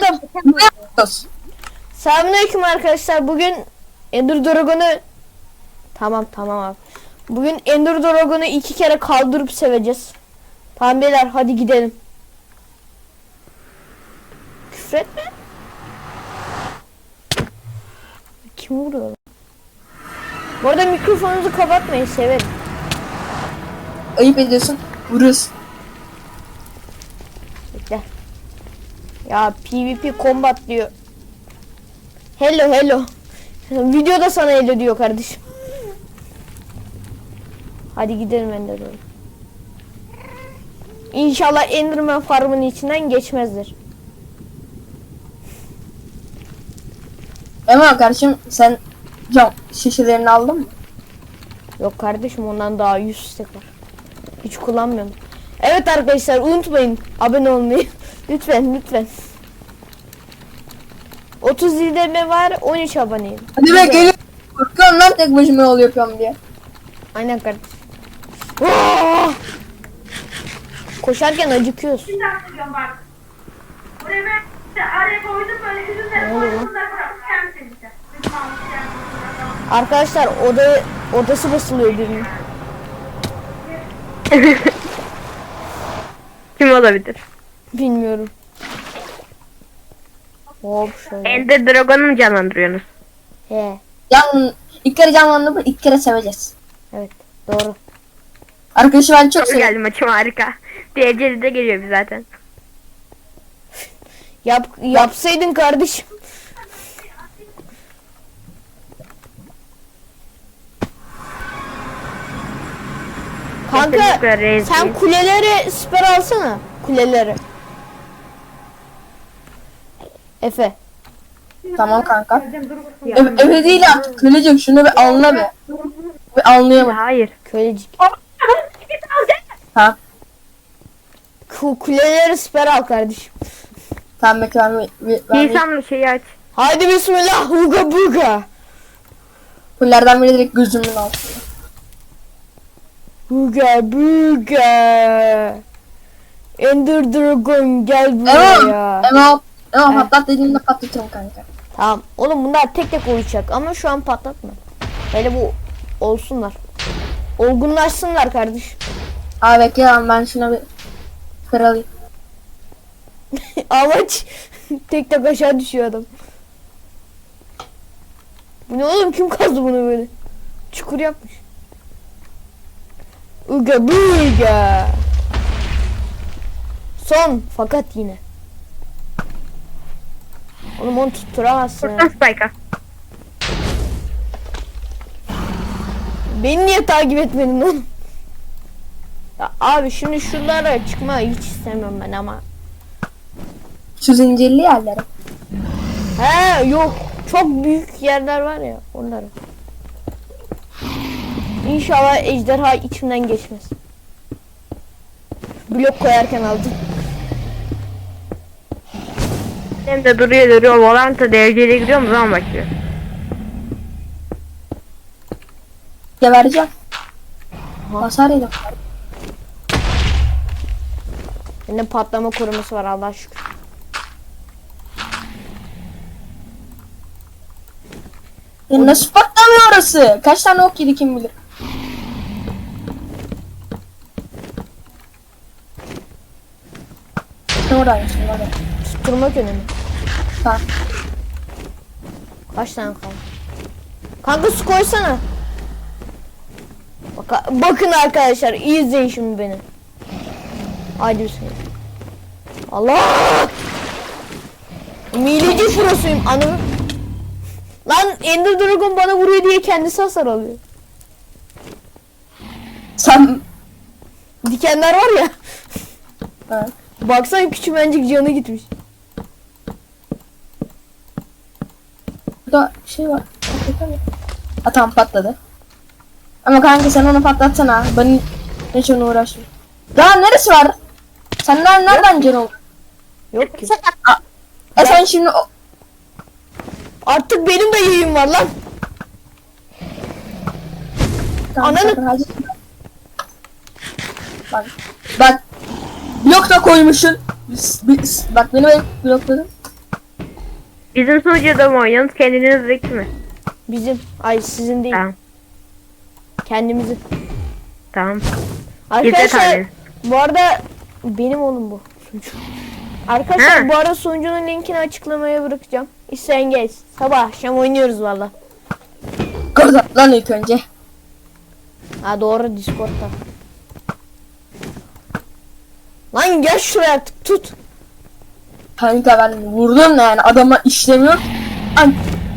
Ne yapıyoruz? Selamünaleyküm arkadaşlar. Bugün Ender Dragon'u Tamam tamam abi. Bugün Ender Dragon'u iki kere kaldırıp seveceğiz. Tamam beyler hadi gidelim. Küfretme. Kim vuruyor? Bu arada mikrofonunuzu kapatmayın severim. Ayıp ediyorsun. Vururuz. Bekle. Ya PvP combat diyor. Hello hello. Videoda sana hello diyor kardeşim. Hadi gidelim Ender doğru. İnşallah Enderman farmının içinden geçmezler. Emma kardeşim sen cam şişelerini aldın mı? Yok kardeşim ondan daha 100 stack var. Hiç kullanmıyorum. Evet arkadaşlar unutmayın abone olmayı. Lütfen lütfen. 30 izleme var 13 aboneyim. Hadi be gelin. Korkuyorum lan tek başıma yol yapıyorum diye. Aynen kardeşim. Aa! Koşarken acıkıyoruz. Bir dakika diyorum bak. Buraya ben de araya koydum böyle üzümleri koydum bunları bıraktım kendisi işte. Arkadaşlar oda odası basılıyor birinin. Kim olabilir? Bilmiyorum. Hop şöyle. Ender Dragon'u mu canlandırıyorsunuz? He. Can, ilk kere canlandırıp ilk kere seveceğiz. Evet. Doğru. Arkadaşı ben çok Çok seviyorum. geldi maçım harika. Dereceli de geliyor bir zaten. Yap yapsaydın kardeşim. Kanka rezil. sen kuleleri siper alsana. Kuleleri. Efe. Tamam kanka. Eve değil artık. Kölecek şunu bir anla be. Bir anlayamadım. Hayır. Kölecik. Ha. Ku kuleleri siper al kardeşim. Tamam bekle ben, bir- bir- ben bir- İnsan şeyi aç. Haydi bismillah. Huga buga. kullerden biri direkt gözümün altında. Huga buga. Ender Dragon gel buraya. Emma, Emma, Emma patlat dediğimde patlatırım kanka. Tamam. Oğlum bunlar tek tek uyuyacak ama şu an patlatma. Hele bu olsunlar. Olgunlaşsınlar kardeş. Abi bekle lan ben şuna bir kıralayım. Amaç tek tek aşağı düşüyor adam. Bu ne oğlum kim kazdı bunu böyle? Çukur yapmış. Uga buga. Son fakat yine. Oğlum onu tutturamazsın. Buradan Spike'a. Beni niye takip etmedin oğlum? Ya abi şimdi şuralara çıkmayı hiç istemiyorum ben ama. Şu zincirli yerlere. He yok. Çok büyük yerler var ya onları. İnşallah ejderha içimden geçmez. Blok koyarken aldım. Hem de duruyor duruyor. Volanta dereceli gidiyor mu zaman başlıyor. Gebereceğim. Hasar yedim. Bende patlama koruması var Allah şükür. Ya nasıl patlamıyor orası? Kaç tane ok yedi kim bilir. Ne oradaymışsın orada? Tutturmak önemli. Tamam. Kaç tane kaldı? Kanka su koysana. Bak, bakın arkadaşlar iyi izleyin şimdi beni. Haydi bismillah. Allah! Mileci prosuyum anı. Lan Ender Dragon bana vuruyor diye kendisi hasar alıyor. Sen... Dikenler var ya. Ha. Baksana küçümencik canı gitmiş. Burada şey var. Ha tamam patladı. Ama kanka sen onu patlatsana. Ben hiç ona uğraşmıyorum. Daha neresi var? Senden nereden can oldu? Yok ki. E sen şimdi o... Artık benim de yayım var lan. Tamam, Ananı-. Bak. Bak. Blok da koymuşsun. Bak beni ben blokladın. Bizim sunucuda mı oynuyorsunuz? Kendinizdeki mi? Bizim. Ay sizin değil. Tamam. Kendimizin. Tamam. Arkadaşlar tane. bu arada benim oğlum bu sunucu. Arkadaşlar Ha. bu arada sunucunun linkini açıklamaya bırakacağım. İsteyen gelsin. Sabah akşam oynuyoruz valla. Kazat lan ilk önce. Ha doğru Discord'da. Lan gel şuraya artık tut. Kanka ben vurdum da yani adama işlemiyor. An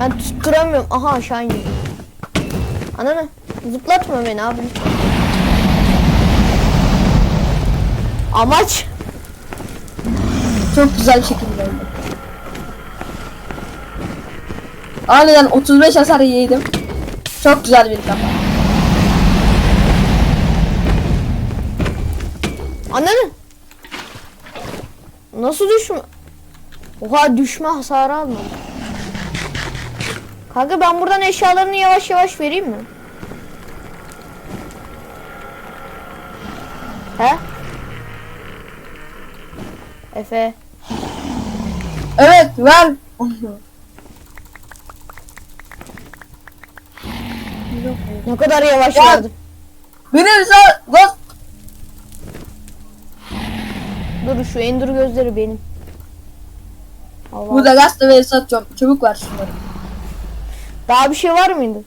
Ben tutturamıyorum. Aha aşağı iniyor. Ananı zıplatma beni abi. Amaç çok güzel şekilde öldü. Aniden 35 hasar yedim. Çok güzel bir kafa. Ananı. Nasıl düşme? Oha düşme hasarı almadı. Kanka ben buradan eşyalarını yavaş yavaş vereyim mi? He? Efe. Evet ver. Ne kadar yavaş Ya. verdim. Benim bak Dur şu endur gözleri benim. Allah. burada gazete ve satıyorum. Çabuk ver şunları. Daha bir şey var mıydı?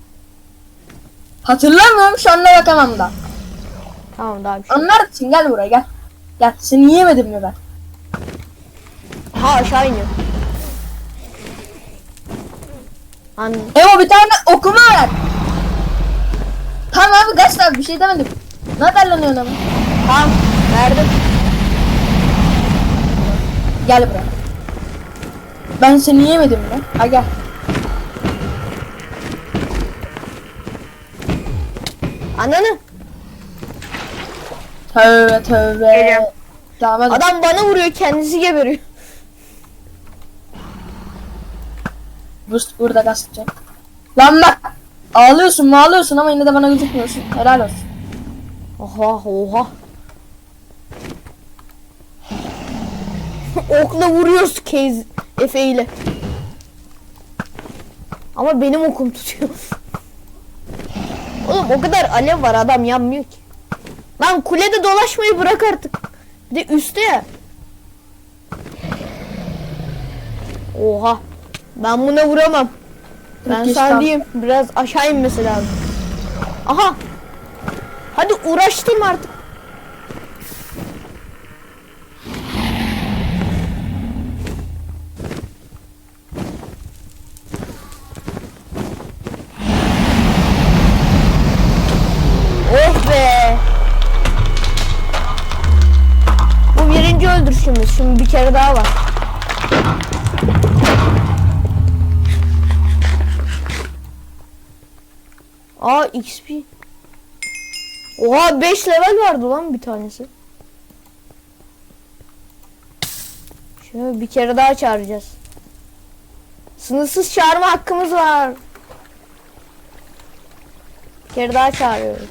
Hatırlamıyorum şu anda bakamam da. Tamam daha bir şey. Anlar için gel buraya gel. Gel seni yiyemedim mi ben? Ha aşağı iniyor. An Emo bir tane okuma ver. Tamam abi gazete abi bir şey demedim. Ne derleniyorsun ama? tamam verdim. Gel buraya. Ben seni yemedim mi? Ha gel. Ananı. Tövbe tövbe. Geliyorum. Adam bana vuruyor kendisi geberiyor. Boost burada gazeteci. Lan bak. Ağlıyorsun mu ağlıyorsun ama yine de bana gözükmüyorsun. Helal olsun. Oha oha. Okla vuruyoruz Kez Efe ile. Ama benim okum tutuyor. Oğlum o kadar alev var adam yanmıyor ki. Lan kulede dolaşmayı bırak artık. Bir de üstte ya. Oha. Ben buna vuramam. Ben sana diyeyim biraz aşağı inmesi lazım. Aha. Hadi uğraştım artık. Öldürüşümüz. Şimdi bir kere daha var. Aa XP. Oha 5 level vardı lan bir tanesi. Şöyle bir kere daha çağıracağız. Sınırsız çağırma hakkımız var. Bir kere daha çağırıyoruz.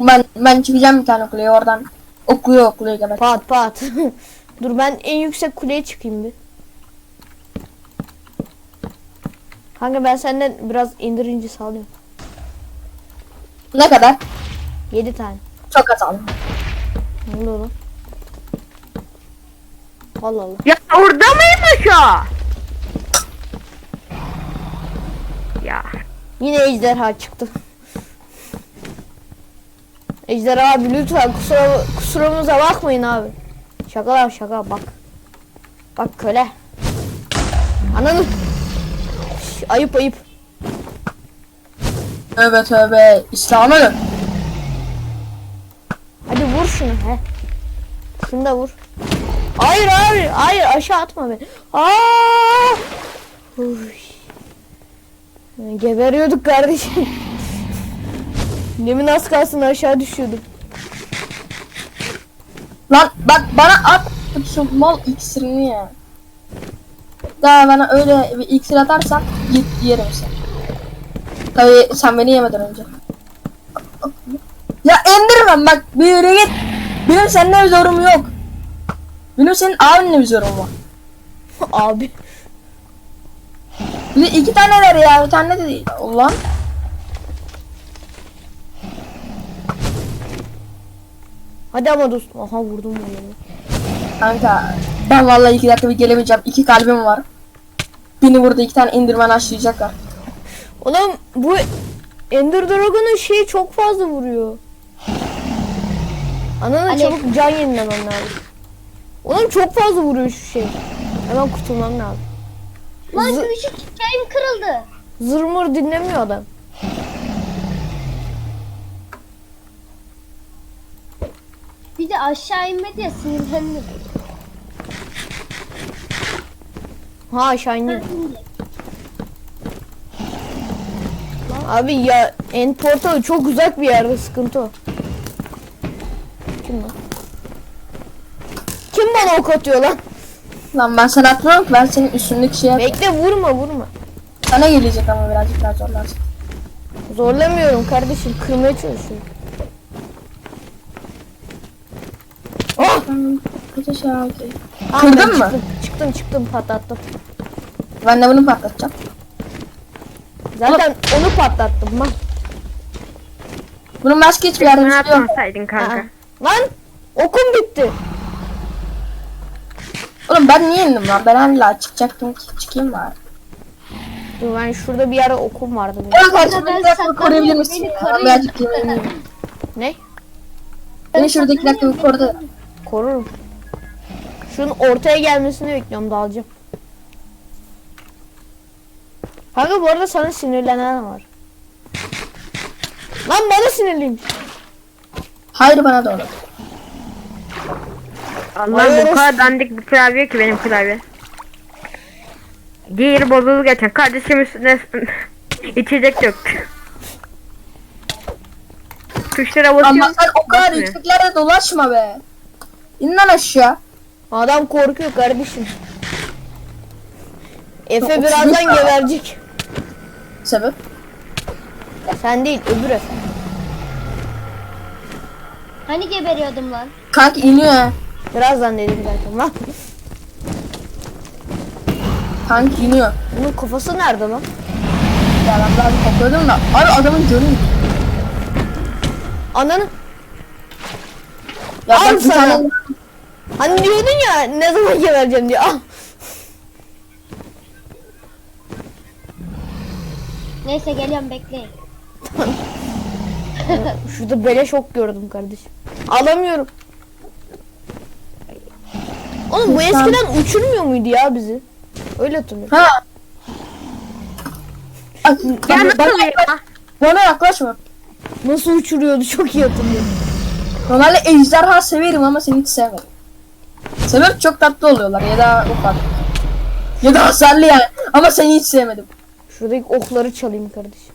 Ben ben çıkacağım bir tane kuleye oradan. Okuyor okuyor geber. Pat pat. Dur ben en yüksek kuleye çıkayım bir. Kanka ben senden biraz indirince sağlıyorum. Ne kadar? 7 tane. Çok az aldım. Ne oluyor lan? Allah Allah. Ya orada mıymış o? Ya. Yine ejderha çıktı. Ejderha abi lütfen kusura, kusurumuza bakmayın abi. Şaka lan şaka bak. Bak köle. Ananı. Şş, ayıp ayıp. Tövbe tövbe. İslam'a dön. Hadi vur şunu he. Şunu da vur. Hayır hayır hayır aşağı atma beni. Aa! Uy. Geberiyorduk kardeşim. Demin az kalsın aşağı düşüyordum. Lan bak bana at şu mal iksirini ya. Daha bana öyle bir iksir atarsan git yerim seni. Tabii sen beni yemeden önce. Ya indirmem bak bir yere git. Benim seninle bir zorum yok. Benim senin abinle bir zorum var. Abi. Bir iki taneler ya bir tane de değil. Ulan. Hadi ama dostum. Aha vurdum bunu. Kanka ben vallahi iki dakika bir gelemeyeceğim. İki kalbim var. Beni burada iki tane indirmen aşlayacaklar. Oğlum bu Ender Dragon'un şeyi çok fazla vuruyor. Ananı çabuk can yenilemem lazım. Oğlum çok fazla vuruyor şu şey. Hemen kurtulmam lazım. Lan şu çiçeğim kırıldı. Zırmır dinlemiyor adam. Bir de aşağı inmedi ya sinirlendim. Ha aşağı indi. Abi ya end portalı çok uzak bir yerde sıkıntı o. Kim lan? Kim bana ok atıyor lan? Lan ben sana atmam ki ben senin üstündeki şeye Bekle vurma vurma. sana gelecek ama birazcık daha zorlarsın. Zorlamıyorum kardeşim kırmaya çalışıyorum. Şey aldı. Aa, Kırdın ben mı? Çıktım, çıktım çıktım patlattım. Ben de bunu patlatacağım. Zaten onu patlattım lan. Bunun başka hiçbir yerde Ne bir şey yok. yapmasaydın kanka. Aa, Lan okum bitti. Oğlum ben niye indim lan? Ben hala çıkacaktım ki çıkayım bari. Dur ben şurada bir yere okum vardı dakika saklanıyorum, koruyabilir misin? Ben birazcık yemeğimi Ne? Beni şuradaki dakika korudu. Korurum. Şunun ortaya gelmesini bekliyorum dalacağım. Kanka bu arada sana sinirlenen var. Lan bana sinirliymiş. Hayır bana doğru. Allah'ım bu kadar dandik bir klavye ki benim klavye. Giyir bozuldu geçen. Kardeşim üstüne içecek döktü. Tuşlara Ama basıyorum. sen o kadar basmıyor. yükseklerde dolaşma be. İn lan aşağı. Adam korkuyor kardeşim. Efe birazdan geberecek. Sebep? Sen değil öbür Efe. Hani geberiyordum lan. Kanka iniyor. Birazdan dedim zaten lan. Kanka iniyor. Bunun kafası nerede lan? Ya ben daha bir kokluyordum da. Abi adamın canı gitti. Ya Al bir sana. tane Hani diyordun ya ne zaman gebereceğim diye. Ah. Neyse geliyorum bekleyin. Şurada beleş ok gördüm kardeşim. Alamıyorum. Oğlum bu eskiden uçurmuyor muydu ya bizi? Öyle hatırlıyorum. Ha. Bana, ya? bana yaklaşma. Nasıl uçuruyordu çok iyi hatırlıyorum. Normalde ejderha severim ama seni hiç sevmedim. Sebep çok tatlı oluyorlar ya da ufak. Ya da hasarlı yani. Ama seni hiç sevmedim. Şuradaki okları çalayım kardeşim.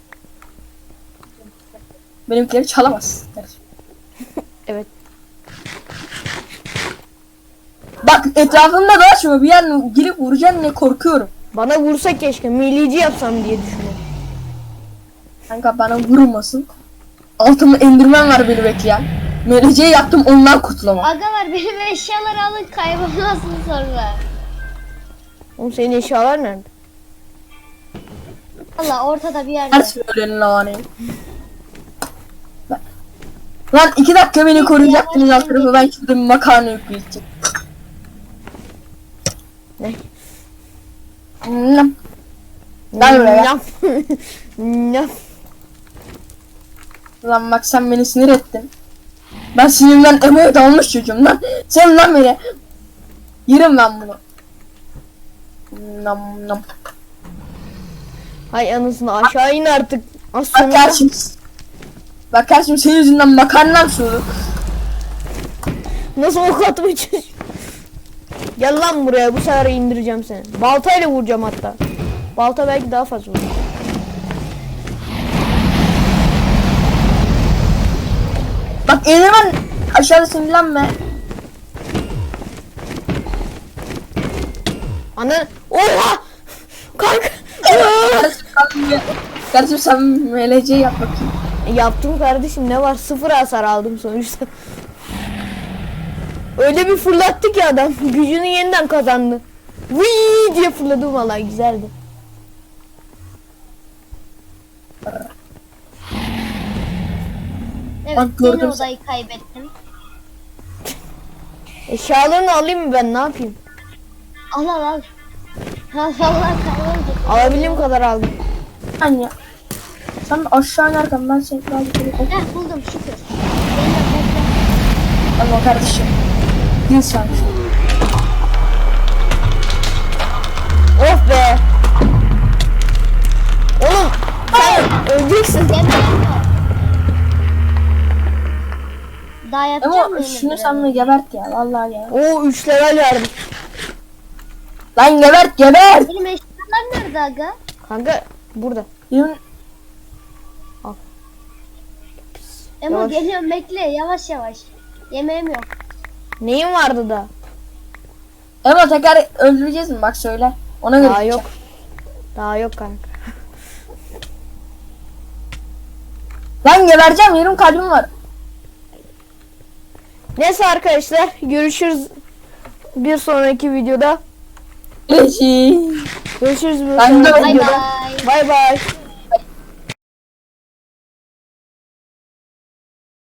Benimkileri kardeşim. Evet. Bak etrafımda dolaşma bir yer girip vuracaksın ne korkuyorum. Bana vursa keşke milici yapsam diye düşünüyorum. Kanka bana vurmasın. Altımda endirmen var beni bekleyen. Meleceği yaptım ondan kurtulamam. Agalar benim eşyaları alın kaybolmasın sonra. Oğlum senin eşyalar nerede? Valla ortada bir yerde. Her söylenin lanet. Lan iki dakika beni koruyacaktınız alt tarafı ben şurada bir makarna yükleyecektim. Ne? Hmm. Gel buraya. Nyam. Lan bak sen beni sinir ettin. Ben sinirimden emoya dalmış çocuğum lan. Sen lan beni. Yerim lan bunu. Nam nam. Hay anasını aşağı in artık. Az Bak karşım. Bak karşım senin yüzünden makarnam soğudu. nasıl ok atmaya? Gel lan buraya bu sefer indireceğim seni. Baltayla vuracağım hatta. Balta belki daha fazla vurur. Bak Enderman aşağıda sinirlenme. Ana oha! Kanka. Kardeşim sen- MLC yap bakayım. Yaptım kardeşim ne var? Sıfır hasar aldım sonuçta. Öyle bir fırlattı ki adam. Gücünü yeniden kazandı. Vii diye fırladı vallahi güzeldi. Evet Bak, gördüm odayı kaybettim. Eşyalarını alayım mı ben ne yapayım? Al al al. Ha vallahi kayboldu. Alabildiğim kadar aldım. Sen ya. Sen aşağı inerken ben seni daha yukarı koydum. Heh buldum şükür. Bekle. Ama kardeşim. Sen şu. Of be. Oğlum sen öleceksin. Yok. Daha yapacağım Ama mı? şunu sen de gebert ya. Vallahi ya. Oo 3 level verdim. Lan gebert gebert. Benim eşyalar nerede aga? Kanka burada. Yürü. Emo Yavaş. geliyorum bekle yavaş yavaş. Yemeğim yok. Neyin vardı da? Ama tekrar öldüreceğiz mi? Bak söyle. Ona göre. Daha yok. Daha yok kanka. Lan gebereceğim. Yarım kalbim var. Neyse arkadaşlar görüşürüz bir sonraki videoda. Eşi. Görüşürüz bir sonraki videoda. Bay bay.